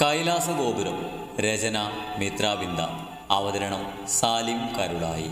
കൈലാസഗോപുരം രചന മിത്രാബിന്ദ അവതരണം സാലിം കരുളായി.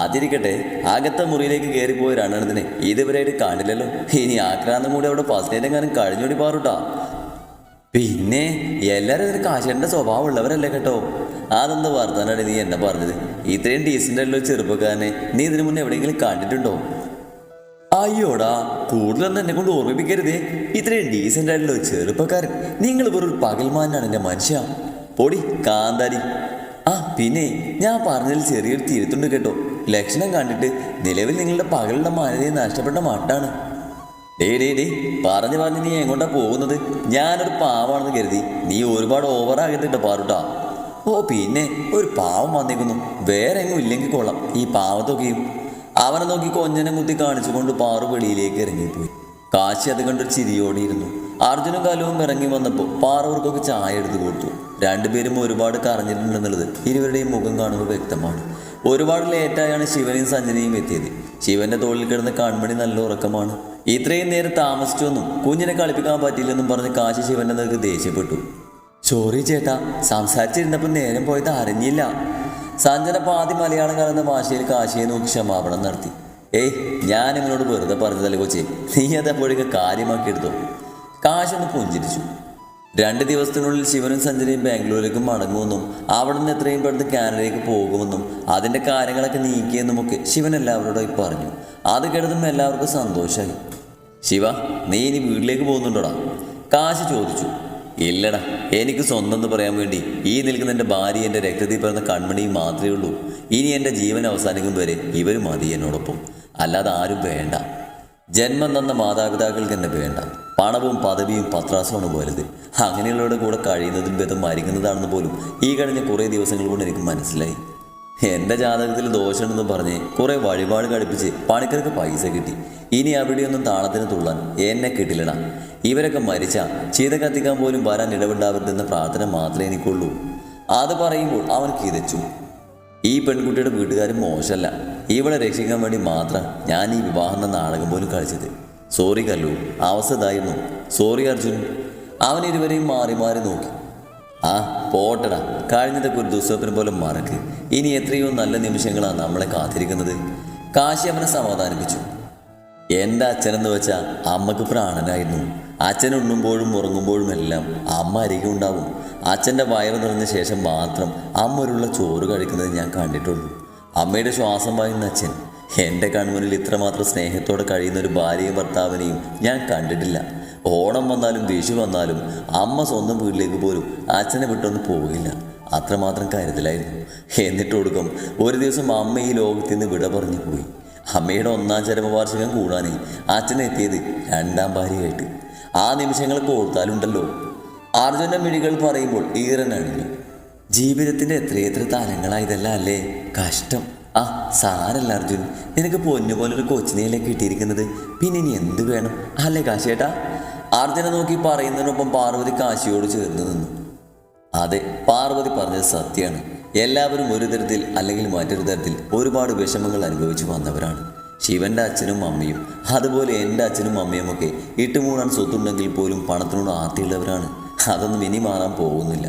ആദ്യരിക്കട്ടെ അകത്ത മുറിയിലേക്ക് കയറിപ്പോയ രണ്ടെണ്ണത്തിന് ഇതുവരെയായിട്ട് കാണില്ലല്ലോ ഇനി ആക്രാന്തം കൂടി അവിടെ ഫസ്റ്റ് നൈറ്റ് കഴിഞ്ഞോടി പാറുട്ടാ. പിന്നെ എല്ലാവരും ഇതിന് കാശേണ്ട സ്വഭാവം ഉള്ളവരല്ലേ കേട്ടോ. അതെന്ത് വർത്താനാണ് നീ എന്നെ പറഞ്ഞത്? ഇത്രയും ഡീസന്റ് ഒരു ചെറുപ്പക്കാരനെ നീ ഇതിനു മുന്നേ എവിടെയെങ്കിലും കണ്ടിട്ടുണ്ടോ? അയ്യോടാ കൂടുതലൊന്നും എന്നെ കൊണ്ട് ഓർമ്മിപ്പിക്കരുതേ. ഇത്രയും ഡീസെന്റ് ആയിട്ടുള്ള ഒരു ചെറുപ്പക്കാരൻ. നിങ്ങൾ വെറൊരു പകൽമാനാണ് എന്റെ മനുഷ്യ. പൊടി കാന്താരി. ആ പിന്നെ ഞാൻ പറഞ്ഞതിൽ ചെറിയൊരു തിരുത്തുണ്ട് കേട്ടോ. ലക്ഷണം കണ്ടിട്ട് നിലവിൽ നിങ്ങളുടെ പകലുള്ള മാന്യതയെ നഷ്ടപ്പെട്ട മട്ടാണ്. ഡേ ഡേ ഡേ പറഞ്ഞു പറഞ്ഞ് നീ എങ്ങോട്ടാ പോകുന്നത്? ഞാനൊരു പാവാണെന്ന് കരുതി. നീ ഒരുപാട് ഓവറാകത്തിട്ട് പാറുട്ടാ. ഓ പിന്നെ ഒരു പാവം വന്നേക്കുന്നു. വേറെ എങ്ങും ഇല്ലെങ്കിൽ കൊള്ളാം. ഈ പാവത്തൊക്കെയും അവനെ നോക്കി കൊഞ്ഞനെ കുത്തി കാണിച്ചുകൊണ്ട് പാറു വെളിയിലേക്ക് ഇറങ്ങിപ്പോയി. കാശി അത് കണ്ടൊരു ചിരിയോടിയിരുന്നു. അർജുനും കലവും ഇറങ്ങി വന്നപ്പോൾ പാറവർക്കൊക്കെ ചായ എടുത്തു കൊടുത്തു. രണ്ടുപേരും ഒരുപാട് കറഞ്ഞിട്ടുണ്ടെന്നുള്ളത് ഇരുവരുടെയും മുഖം കാണുമ്പോൾ വ്യക്തമാണ്. ഒരുപാട് ലേറ്റായാണ് ശിവനെയും സഞ്ജനയും എത്തിയത്. ശിവന്റെ തോളിൽ കിടന്ന് കൺമണി നല്ല ഉറക്കമാണ്. ഇത്രയും നേരം താമസിച്ചൊന്നും കുഞ്ഞിനെ കളിപ്പിക്കാൻ പറ്റില്ലെന്നും പറഞ്ഞ് കാശി ശിവന്റെ നിനക്ക് ദേഷ്യപ്പെട്ടു. സോറി ചേട്ടാ സംസാരിച്ചിരുന്നപ്പോൾ നേരം പോയത് അറിഞ്ഞില്ല. സഞ്ജന പാതി മലയാളം കലർന്ന ഭാഷയിൽ കാശിയെ നോക്കി ക്ഷമാപണം നടത്തി. ഏയ് ഞാൻ നിങ്ങളോട് വെറുതെ പറഞ്ഞതല്ലേ കൊച്ചേ? നീ അത് അപ്പോഴേക്ക് കാര്യമാക്കി എടുത്തോ? കാശ് ഒന്ന് പുഞ്ചിരിച്ചു. രണ്ട് ദിവസത്തിനുള്ളിൽ ശിവനും സഞ്ജനയും ബാംഗ്ലൂരിലേക്ക് മടങ്ങുമെന്നും അവിടെ നിന്ന് എത്രയും പെട്ടെന്ന് കാനഡയിലേക്ക് പോകുമെന്നും അതിന്റെ കാര്യങ്ങളൊക്കെ നീക്കിയെന്നുമൊക്കെ ശിവൻ എല്ലാവരോടും പറഞ്ഞു. അത് കേട്ടതും എല്ലാവർക്കും സന്തോഷമായി. ശിവ നീ ഇനി വീട്ടിലേക്ക് പോകുന്നുണ്ടോടാ? കാശ് ചോദിച്ചു. ഇല്ലടാ എനിക്ക് സ്വന്തം എന്ന് പറയാൻ വേണ്ടി ഈ നിൽക്കുന്ന എന്റെ ഭാര്യ എന്റെ രക്തത്തിൽ പിറന്ന കൺമണിയും മാത്രമേ ഉള്ളൂ. ഇനി എന്റെ ജീവൻ അവസാനിക്കും വരെ ഇവർ മതി എന്നോടൊപ്പം. അല്ലാതെ ആരും വേണ്ട. ജന്മം തന്ന മാതാപിതാക്കൾക്ക് എന്നെ വേണ്ട. പണവും പദവിയും പത്രാസമാണ് വലുത്. അങ്ങനെയുള്ളവരുടെ കൂടെ കഴിയുന്നതും ഭേദം മരിക്കുന്നതാണെന്ന് പോലും ഈ കഴിഞ്ഞ കുറേ ദിവസങ്ങൾ കൊണ്ട് എനിക്ക് മനസ്സിലായി. എന്റെ ജാതകത്തിൽ ദോഷമുണ്ടെന്ന് പറഞ്ഞ് കുറേ വഴിപാട് കടുപ്പിച്ച് പണിക്കർക്ക് പൈസ കിട്ടി. ഇനി അവിടെയൊന്നും താളത്തിന് തുള്ളാൻ എന്നെ കിട്ടില്ലടാ. ഇവരൊക്കെ മരിച്ച ചീത കത്തിക്കാൻ പോലും വരാൻ ഇടപെടാവരുതെന്ന പ്രാർത്ഥന മാത്രമേ എനിക്കുള്ളൂ. അത് പറയുമ്പോൾ അവൻ കിതച്ചു. ഈ പെൺകുട്ടിയുടെ വീട്ടുകാർ മോശമല്ല. ഇവളെ രക്ഷിക്കാൻ വേണ്ടി മാത്രം ഞാൻ ഈ വിവാഹം എന്ന നാടകം പോലും കളിച്ചത്. സോറി കല്ലു അവസ്ഥതായിരുന്നു സോറി അർജുൻ. അവൻ ഇരുവരെയും മാറി മാറി നോക്കി. ആ പോട്ടടാ. കഴിഞ്ഞതൊക്കെ ഒരു ദുസ്വപ്നം പോലെ മറക്ക്. ഇനി എത്രയോ നല്ല നിമിഷങ്ങളാണ് നമ്മളെ കാത്തിരിക്കുന്നത്. കാശി അവനെ സമാധാനിപ്പിച്ചു. എന്റെ അച്ഛനെന്ന് വെച്ചാൽ അമ്മയ്ക്ക് പ്രാണനായിരുന്നു. അച്ഛൻ ഉണ്ണുമ്പോഴും ഉറങ്ങുമ്പോഴും എല്ലാം അമ്മ അരികെ ഉണ്ടാവും. അച്ഛന്റെ വയറ് നിറഞ്ഞ ശേഷം മാത്രം അമ്മ ഒരുള്ള ചോറ് കഴിക്കുന്നത് ഞാൻ കണ്ടിട്ടുള്ളൂ. അമ്മയുടെ ശ്വാസം വായുന്ന അച്ഛൻ. എന്റെ കൺമുന്നിൽ ഇത്രമാത്രം സ്നേഹത്തോടെ കഴിയുന്ന ഒരു ഭാര്യയും ഭർത്താവിനെയും ഞാൻ കണ്ടിട്ടില്ല. ഓണം വന്നാലും വിഷു വന്നാലും അമ്മ സ്വന്തം വീട്ടിലേക്ക് പോലും അച്ഛനെ വിട്ടൊന്നും പോവുകയില്ല അത്രമാത്രം കരുതലായിരുന്നു. എന്നിട്ട് കൊടുക്കും ഒരു ദിവസം അമ്മ ഈ ലോകത്തിൽ നിന്ന് വിട പറഞ്ഞു പോയി. അമ്മയുടെ ഒന്നാം ചരമവാർഷികം കൂടാനേ അച്ഛനെത്തിയത് രണ്ടാം ഭാര്യയായിട്ട്. ആ നിമിഷങ്ങൾ കൊടുത്താലുണ്ടല്ലോ അർജുന്റെ മിഴികൾ പറയുമ്പോൾ ഈറനണിഞ്ഞു ജീവിതത്തിന്റെ എത്രയെത്ര താരങ്ങളായതല്ല അല്ലേ? കഷ്ടം. ആ സാരല്ല അർജുൻ. നിനക്ക് പൊന്നുപോലൊരു കൊച്ചിനെയല്ലേ കിട്ടിയിരിക്കുന്നത്? പിന്നെ ഇനി എന്ത് വേണം? അല്ലേ കാശിയേട്ടാ? അർജുനെ നോക്കി പറയുന്നതിനൊപ്പം പാർവതി കാശിയോട് ചേർന്ന് നിന്നു. അതെ പാർവതി പറഞ്ഞത് സത്യമാണ്. എല്ലാവരും ഒരു തരത്തിൽ അല്ലെങ്കിൽ മറ്റൊരു തരത്തിൽ ഒരുപാട് വിഷമങ്ങൾ അനുഭവിച്ചു വന്നവരാണ്. ശിവന്റെ അച്ഛനും അമ്മയും. അതുപോലെ എന്റെ അച്ഛനും അമ്മയും ഒക്കെ ഇട്ടുമൂടാൻ സ്വത്തുണ്ടെങ്കിൽ പോലും പണത്തിനോട് ആർത്തിയുള്ളവരാണ്. അതൊന്നും ഇനി മാറാൻ പോകുന്നില്ല.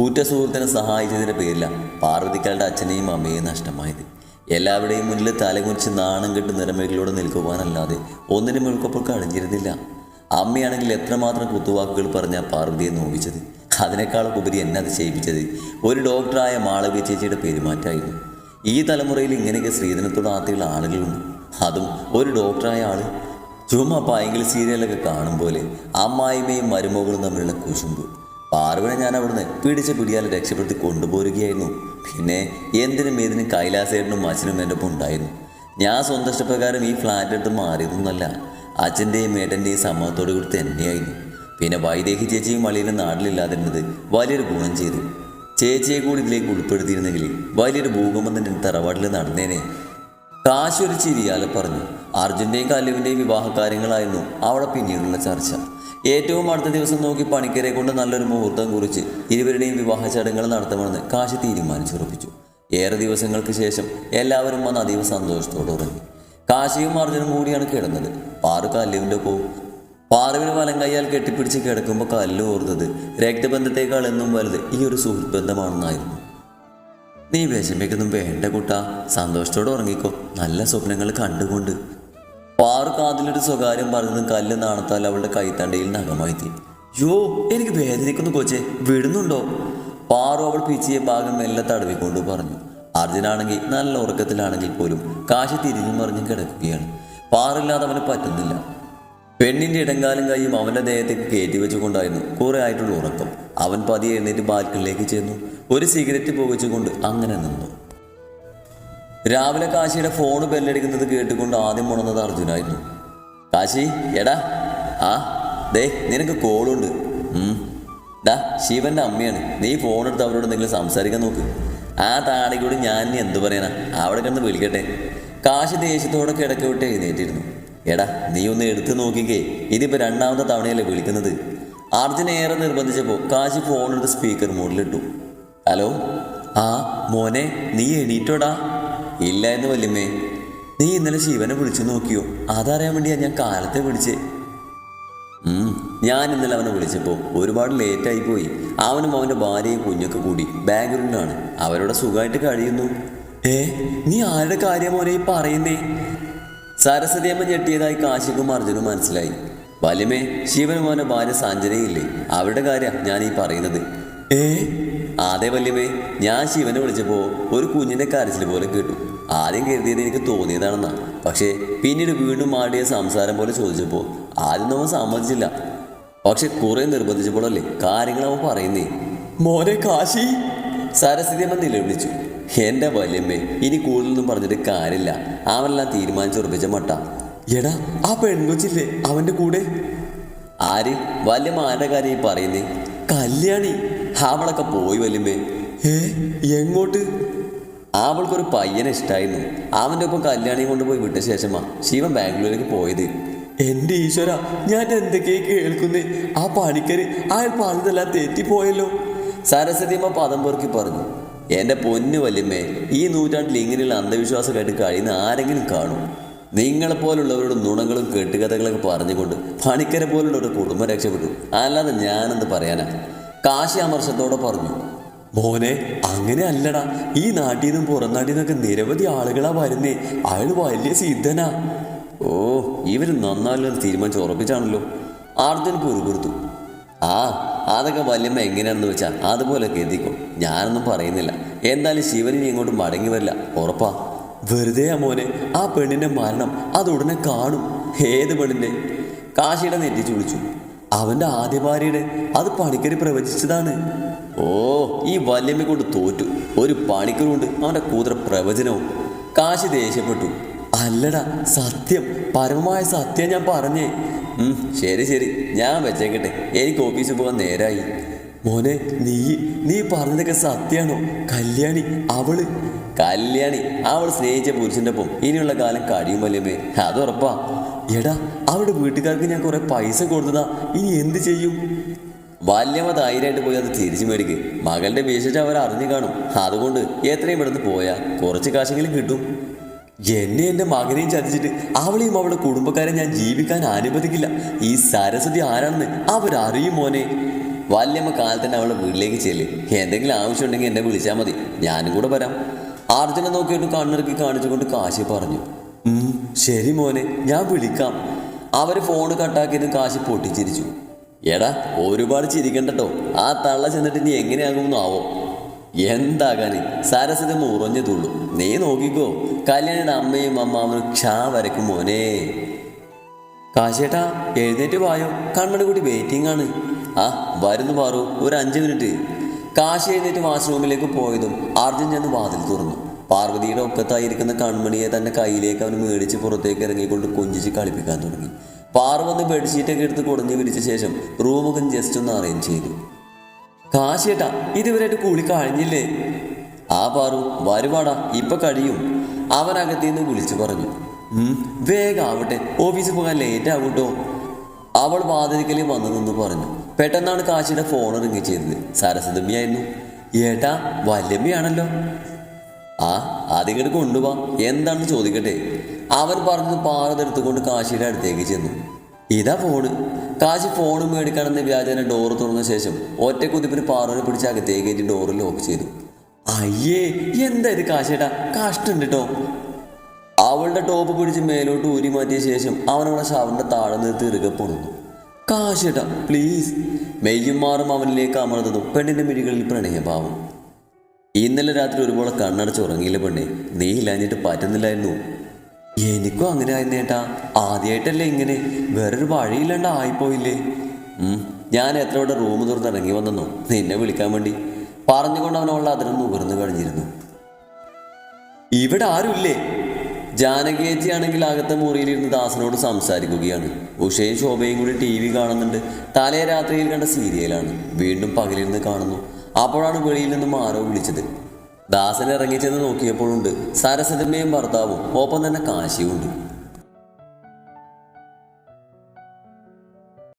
ഉറ്റ സുഹൃത്തിനെ സഹായിച്ചതിന്റെ പേരിലാണ് പാർവതിക്കാരുടെ അച്ഛനെയും അമ്മയെയും നഷ്ടമായത്. എല്ലാവരുടെയും മുന്നിൽ തലകുറിച്ച് നാണം കെട്ട് നിറമേകളിലൂടെ നിൽക്കുവാനല്ലാതെ ഒന്നിനും മുഴുക്കപ്പോൾ കഴിഞ്ഞിരുന്നില്ല അമ്മയാണെങ്കിൽ എത്രമാത്രം കുത്തുവാക്കുകൾ പറഞ്ഞ പാർവതിയെ നോവിച്ചത്? അതിനേക്കാളും ഉപരി എന്നെ അതിശയിപ്പിച്ചത്. ഒരു ഡോക്ടറായ മാളവി ചേച്ചിയുടെ പെരുമാറ്റമായിരുന്നു. ഈ തലമുറയിൽ ഇങ്ങനെയൊക്കെ സ്ത്രീധനത്തോട് ആത്തിയുള്ള ആളുകളുണ്ട്. അതും ഒരു ഡോക്ടറായ ആൾ. ചുമ്മാ പായങ്കിൽ സീരിയലൊക്കെ കാണും പോലെ അമ്മായിമ്മയും മരുമകളും തമ്മിലുള്ള കുശുമ്പ്. പാർവനെ ഞാൻ അവിടുന്ന് പിടിച്ച പിടിയാൽ രക്ഷപ്പെടുത്തി കൊണ്ടുപോരുകയായിരുന്നു. പിന്നെ എന്തിനും ഏതിനും കൈലാസേട്ടനും അച്ഛനും എന്റെ ഒപ്പം ഉണ്ടായിരുന്നു. ഞാൻ സ്വന്തം ഇഷ്ടപ്രകാരം ഈ ഫ്ലാറ്റ് എടുത്ത് മാറിയതൊന്നുമല്ല. അച്ഛന്റെയും ഏട്ടന്റെയും സമ്മതത്തോട് കൂടി തന്നെയായിരുന്നു. പിന്നെ വൈദേഹി ചേച്ചിയും വളിയുടെ നാട്ടിലില്ലാതിരുന്നത് വലിയൊരു ഗുണം ചെയ്തു. ചേച്ചിയെ കൂടി ഇതിലേക്ക് ഉൾപ്പെടുത്തിയിരുന്നെങ്കിൽ വലിയൊരു ഭൂകമ്പം തന്നെ തറവാട്ടിൽ നടന്നേനെ. കാശി ഒരു ചിരിയാലെ പറഞ്ഞു. അർജുന്റെയും കല്ലുവിന്റെയും വിവാഹ കാര്യങ്ങളായിരുന്നു അവിടെ പിന്നീടുള്ള ചർച്ച. ഏറ്റവും അടുത്ത ദിവസം നോക്കി പണിക്കരെ കൊണ്ട് നല്ലൊരു മുഹൂർത്തം കുറിച്ച് ഇരുവരുടെയും വിവാഹ ചടങ്ങുകൾ നടത്തണമെന്ന് കാശി തീരുമാനിച്ചുറപ്പിച്ചു. ഏറെ ദിവസങ്ങൾക്ക് ശേഷം എല്ലാവരും വന്ന് അതീവ സന്തോഷത്തോടെ ഉറങ്ങി കാശിയും അർജുനും കൂടിയാണ് കിടന്നത്. പാറു കല്ലുവിന്റെ പോ. പാറുവിന് വലം കൈയാൽ കെട്ടിപ്പിടിച്ച് കിടക്കുമ്പോൾ കല്ല് ഓർത്തത് രക്തബന്ധത്തേക്കാൾ എന്നും വലുത് ഈ ഒരു സുഹൃത്ത് ബന്ധമാണെന്നായിരുന്നു നീ വിഷമിക്കൊന്നും വേണ്ട കുട്ട. സന്തോഷത്തോടെ ഉറങ്ങിക്കോ. നല്ല സ്വപ്നങ്ങൾ കണ്ടുകൊണ്ട്. പാറു കാതിലൊരു സ്വകാര്യം പറഞ്ഞതും കല്ല് നാണത്താൽ അവളുടെ കൈത്തണ്ടയിൽ നഖമായിത്തി. യോ എനിക്ക് വേദനിക്കുന്നു കൊച്ചെ. വിടുന്നുണ്ടോ? പാറു അവൾ പിച്ചിയ ഭാഗം മെല്ലെ തടവിക്കൊണ്ട് പറഞ്ഞു. അർജുനാണെങ്കിൽ നല്ല ഉറക്കത്തിലാണെങ്കിൽ പോലും കാശി തിരിഞ്ഞും മറിഞ്ഞും കിടക്കുകയാണ്. പാറില്ലാതെ അവന് പറ്റുന്നില്ല. പെണ്ണിന്റെ ഇടങ്കാലും കൈയും അവന്റെ ദേഹത്തേക്ക് കയറ്റി വെച്ചുകൊണ്ടായിരുന്നു കുറെ ആയിട്ടുള്ള ഉറക്കം. അവൻ പതിയെ എഴുന്നേറ്റ് ബാൽക്കണിലേക്ക് ചെന്നു. ഒരു സിഗരറ്റ് പുകച്ചുകൊണ്ട് അങ്ങനെ നിന്നു. രാവിലെ കാശിയുടെ ഫോൺ ബെല്ലടിക്കുന്നത് കേട്ടുകൊണ്ട് ആദ്യം ഉണർന്നത് അർജുനായിരുന്നു. കാശി എടാ ആ ദേ നിനക്ക് കോളുണ്ട്. ഡാ ശിവന്റെ അമ്മയാണ്. നീ ഫോൺ എടുത്ത് അവരോട് എന്തെങ്കിലും സംസാരിക്കാൻ നോക്ക്. ആ താടികൂടി ഞാൻ എന്തു പറയണ? അവിടെ കിടന്ന് വിളിക്കട്ടെ. കാശി ദേഷ്യത്തോടെ കിടക്ക വിട്ട് എഴുന്നേറ്റിരുന്നു. എടാ നീ ഒന്ന് എടുത്തു നോക്കിക്കേ. ഇതിപ്പോ രണ്ടാമത്തെ തവണയല്ലേ വിളിക്കുന്നത്. അർജുന ഏറെ നിർബന്ധിച്ചപ്പോൾ കാശി ഫോണെടുത്ത് സ്പീക്കർ മോഡിലിട്ടു ഹലോ? ആ മോനെ നീ എണീറ്റോടാ. ഇല്ല എന്ന് വല്യമ്മേ. നീ ഇന്നലെ ശിവനെ വിളിച്ചു നോക്കിയോ? അതറിയാൻ വേണ്ടിയാ ഞാൻ കാലത്തെ വിളിച്ചേ. ഞാൻ ഇന്നലെ അവനെ വിളിച്ചപ്പോൾ ഒരുപാട് ലേറ്റായി പോയി. അവനും അവന്റെ ഭാര്യയും കുഞ്ഞൊക്കെ കൂടി ബാംഗ്ലൂരിലാണ്. അവരോട് സുഖമായിട്ട് കഴിയുന്നു. ഏ നീ ആരുടെ കാര്യം ഈ പറയുന്നേ? സരസ്വതിയമ്മ ഞെട്ടിയതായി കാശിക്കും അർജുനും മനസ്സിലായി. വലിമേ ശിവനും ഭാര്യ സാഞ്ചനയില്ലേ? അവരുടെ കാര്യം ഞാൻ ഈ പറയുന്നത്. ഏ അതെ വല്യമേ ഞാൻ ശിവനെ വിളിച്ചപ്പോൾ ഒരു കുഞ്ഞിന്റെ കരച്ചിൽ പോലെ കേട്ടു. ആദ്യം കരുതിയത് എനിക്ക് തോന്നിയതാണെന്നാ. പക്ഷേ പിന്നീട് വീണ്ടും ആടിയ സംസാരം പോലെ ചോദിച്ചപ്പോൾ ആദ്യം നമ്മൾ സമ്മതിച്ചില്ല. പക്ഷെ കുറെ നിർബന്ധിച്ചപ്പോഴല്ലേ കാര്യങ്ങൾ അവൻ പറയുന്നേ? മോനെ കാശി! സരസ്വതി അമ്മ നിലവിളിച്ചു. എന്റെ വലിയമ്മേ ഇനി കൂടുതലൊന്നും പറഞ്ഞിട്ട് കാര്യമില്ല. അവനെല്ലാം തീരുമാനിച്ചുറപ്പിച്ച മട്ട. എടാ ആ പെൺകൊച്ചില്ലേ അവന്റെ കൂടെ? ആര്? വല്യമ്മ ആരുടെ കാര്യം പറയുന്നേ? കല്യാണി. അവളൊക്കെ പോയി വല്യമ്മേ. ഏ എങ്ങോട്ട്? അവൾക്കൊരു പയ്യനെ ഇഷ്ടായിരുന്നു. അവന്റെ ഒപ്പം കല്യാണി കൊണ്ടുപോയി വിട്ട ശേഷമാ ശിവൻ ബാംഗ്ലൂരിലേക്ക് പോയത്. എന്റെ ഈശ്വര ഞാൻ എന്തൊക്കെയാ കേൾക്കുന്നേ? ആ പണിക്കര് അയാൾ പറഞ്ഞതെല്ലാം തെറ്റിപ്പോയല്ലോ. സരസ്വതിയമ്മ പദം പെറുക്കി പറഞ്ഞു. എന്റെ പൊന്നു വല്യമ്മേ ഈ നൂറ്റാണ്ടിൽ ഇങ്ങനെയുള്ള അന്ധവിശ്വാസം കേട്ട് കഴിയുന്ന ആരെങ്കിലും കാണും? നിങ്ങളെപ്പോലുള്ളവരുടെ നുണങ്ങളും കെട്ടുകഥകളൊക്കെ പറഞ്ഞുകൊണ്ട് പണിക്കരെ പോലുള്ള ഒരു കുടുംബം രക്ഷപ്പെട്ടു. അല്ലാതെ ഞാനെന്ത് പറയാനാ? കാശി അമർശത്തോടെ പറഞ്ഞു. മോനെ അങ്ങനെ അല്ലടാ. ഈ നാട്ടിൽ നിന്നും പുറം നാട്ടിൽ നിന്നൊക്കെ നിരവധി ആളുകളാ വരുന്നേ. അയാൾ വലിയ സിദ്ധനാ. ഓ ഇവർ നന്നാലും തീരുമാനിച്ച് ഉറപ്പിച്ചാണല്ലോ. അർജുൻ കുറുകുറുത്തു. ആ അതൊക്കെ വല്യമ്മ എങ്ങനെയാണെന്ന് വെച്ചാൽ അതുപോലെ എത്തിക്കും ഞാനൊന്നും പറയുന്നില്ല. എന്തായാലും ശിവനി ഇങ്ങോട്ട് മടങ്ങി വരില്ല. ഉറപ്പാ. വെറുതെ ആ മോനെ ആ പെണ്ണിന്റെ മരണം അത് ഉടനെ കാണും. ഏത് പെണ്ണിന്റെ? കാശിയുടെ നെറ്റിച്ചു വിളിച്ചു. അവന്റെ ആദ്യ ഭാര്യയുടെ. അത് പണിക്കര് പ്രവചിച്ചതാണ്. ഓ ഈ വല്യമ്മ കൊണ്ട് തോറ്റു. ഒരു പണിക്കരുണ്ട് അവന്റെ കൂതറ പ്രവചനവും. കാശി ദേഷ്യപ്പെട്ടു. അല്ലടാ സത്യം. പരമമായ സത്യം ഞാൻ പറഞ്ഞേ. ശരി ശരി. ഞാൻ വെച്ചേക്കട്ടെ. എനിക്ക് ഓഫീസിൽ പോകാൻ നേരായി. മോനെ നീ നീ പറഞ്ഞതൊക്കെ സത്യാണോ. കല്യാണി അവൾ. കല്യാണി അവൾ സ്നേഹിച്ച പുരുഷന്റെ ഒപ്പം ഇനിയുള്ള കാലം കഴിയുമല്ലേ അത് ഉറപ്പാ. എടാ അവളുടെ വീട്ടുകാർക്ക് ഞാൻ കുറെ പൈസ കൊടുത്തതാ. ഇനി എന്ത് ചെയ്യും? വല്യമ്മ ധൈര്യമായിട്ട് പോയി അത് തിരിച്ചു മേടിക്ക്. മകളുടെ വിശേഷം അവർ അറിഞ്ഞു കാണും. അതുകൊണ്ട് എത്രയും പെട്ടെന്ന് പോയാ. കുറച്ച് കാശെങ്കിലും കിട്ടും. എന്നെ എന്റെ മകനെയും ചതിച്ചിട്ട് അവളെയും അവളുടെ കുടുംബക്കാരെ ഞാൻ ജീവിക്കാൻ അനുവദിക്കില്ല. ഈ സരസ്വതി ആരാണെന്ന് അവരറിയും മോനെ. വല്യമ്മ കാലത്ത് തന്നെ അവളുടെ വീട്ടിലേക്ക് ചെല്ലി. എന്തെങ്കിലും ആവശ്യമുണ്ടെങ്കിൽ എന്നെ വിളിച്ചാൽ മതി. ഞാനും കൂടെ വരാം. അർജുനെ നോക്കിയിട്ട് കണ്ണിറക്കി കാണിച്ചുകൊണ്ട് കാശി പറഞ്ഞു. ശരി മോനെ ഞാൻ വിളിക്കാം. അവർ ഫോൺ കട്ടാക്കിയതും കാശി പൊട്ടിച്ചിരിച്ചു. എടാ ഒരുപാട് ചിരിക്കണ്ടട്ടോ. ആ തള്ള ചെന്നിട്ട് നീ ഇനി എങ്ങനെയാകുമെന്നാവോ എന്താകാന്? സരസ്വതി ഉറഞ്ഞതുള്ളൂ നീ നോക്കിക്കോ. കല്യാണിയുടെ അമ്മയും അമ്മാവനും ക്ഷാ വരക്കും മോനെ. കാശേട്ടാ എഴുന്നേറ്റ് വായോ? കൺമണി കൂടി വെയിറ്റിംഗ് ആണ്. ആ വരുന്നു പാറു ഒരു അഞ്ച് മിനിറ്റ്. കാശി എഴുന്നേറ്റ് വാഷ്റൂമിലേക്ക് പോയതും അർജുൻ ചെന്ന് വാതിൽ തുറന്നു. പാർവതിയുടെ ഒക്കത്തായിരിക്കുന്ന കൺമണിയെ തന്റെ കയ്യിലേക്ക് അവൻ മേടിച്ച് പുറത്തേക്ക് ഇറങ്ങിക്കൊണ്ട് കൊഞ്ചിച്ച് കളിപ്പിക്കാൻ തുടങ്ങി. പാറു വന്ന് ബെഡ്ഷീറ്റൊക്കെ എടുത്ത് കുടഞ്ഞു വിരിച്ച ശേഷം റൂമൊക്കെ ജസ്റ്റ് ഒന്ന് അറേഞ്ച് ചെയ്തു. കാശേട്ടാ ഇതുവരെയായിട്ട് കൂടി കഴിഞ്ഞില്ലേ? ആ പാറു വരുവാടാ ഇപ്പൊ കഴിയും. അവനകത്തേന്ന് വിളിച്ചു പറഞ്ഞു. വേഗം ആവട്ടെ ഓഫീസിൽ പോകാൻ ലേറ്റ് ആകൂട്ടോ അവൾ വാതിലിക്കലിൽ വന്നു നിന്ന് പറഞ്ഞു. പെട്ടെന്നാണ് കാശിയുടെ ഫോൺ റിങ് ചെയ്തത്. സരസ്വതമ്മിയായിരുന്നു. ഏട്ടാ വല്യമ്മയാണല്ലോ. ആ അതിങ്ങോട്ട് കൊണ്ടുപോവാ എന്താണെന്ന് ചോദിക്കട്ടെ. അവൻ പറഞ്ഞത് പാറതെടുത്തുകൊണ്ട് കാശിയുടെ അടുത്തേക്ക് ചെന്നു. ഇതാ ഫോണ് കാശി ഫോൺ മേടിക്കണമെന്ന് വ്യാജന ഡോറ് തുറന്ന ശേഷം ഒറ്റ കുതിപ്പിന് പാറോനെ പിടിച്ച് അകത്തേക്ക് ഡോറ് ലോക്ക് ചെയ്തു. അയ്യേ എന്താ ഇത് കാശേട്ടാ? കഷ്ടമുണ്ട് കേട്ടോ അവളുടെ ടോപ്പ് പിടിച്ച് മേലോട്ട് ഊരി മാറ്റിയ ശേഷം അവൻ അവളെ താഴെ നിർത്തി പൊണുന്നു കാശേട്ടാ പ്ലീസ് മെയ്യും മാറും അവനിലേക്ക് അമർന്നതും പെണ്ണിന്റെ മിഴികളിൽ പ്രണയഭാവം. ഇന്നലെ രാത്രി ഒരുപോലെ കണ്ണടച്ച് ഉറങ്ങിയില്ല പെണ്ണെ. നീ ഇല്ലാഞ്ഞിട്ട് പറ്റുന്നില്ലായിരുന്നു. എനിക്കും അങ്ങനെ ആയിരുന്നു ഏട്ടാ. ആദ്യമായിട്ടല്ലേ ഇങ്ങനെ. വേറൊരു വഴിയില്ലാണ്ട് ആയിപ്പോയില്ലേ. ഞാൻ എത്ര വട്ടം റൂം തുറന്ന് ഇറങ്ങി വന്നെന്നോ? നിന്നെ വിളിക്കാൻ വേണ്ടി. പറഞ്ഞുകൊണ്ട് അവൻ അവളുടെ അതിരം നുകർന്നു കഴിഞ്ഞിരുന്നു. ഇവിടെ ആരുമില്ലേ? ജാനകിയേച്ചി ആണെങ്കിൽ അകത്തെ മുറിയിലിരുന്ന് ദാസനോട് സംസാരിക്കുകയാണ്. ഉഷയും ശോഭയും കൂടി ടി വി കാണുന്നുണ്ട്. തലേ രാത്രിയിൽ കണ്ട സീരിയലാണ്. വീണ്ടും പകലിരുന്ന് കാണുന്നു. അപ്പോഴാണ് വെളിയിൽ നിന്ന് ആരോ വിളിച്ചത്. ദാസൻ ഇറങ്ങിച്ചെന്ന് നോക്കിയപ്പോഴുണ്ട്. സരസ്വതിമ്മയും ഭർത്താവും ഒപ്പം തന്നെ കാശിയുമുണ്ട്.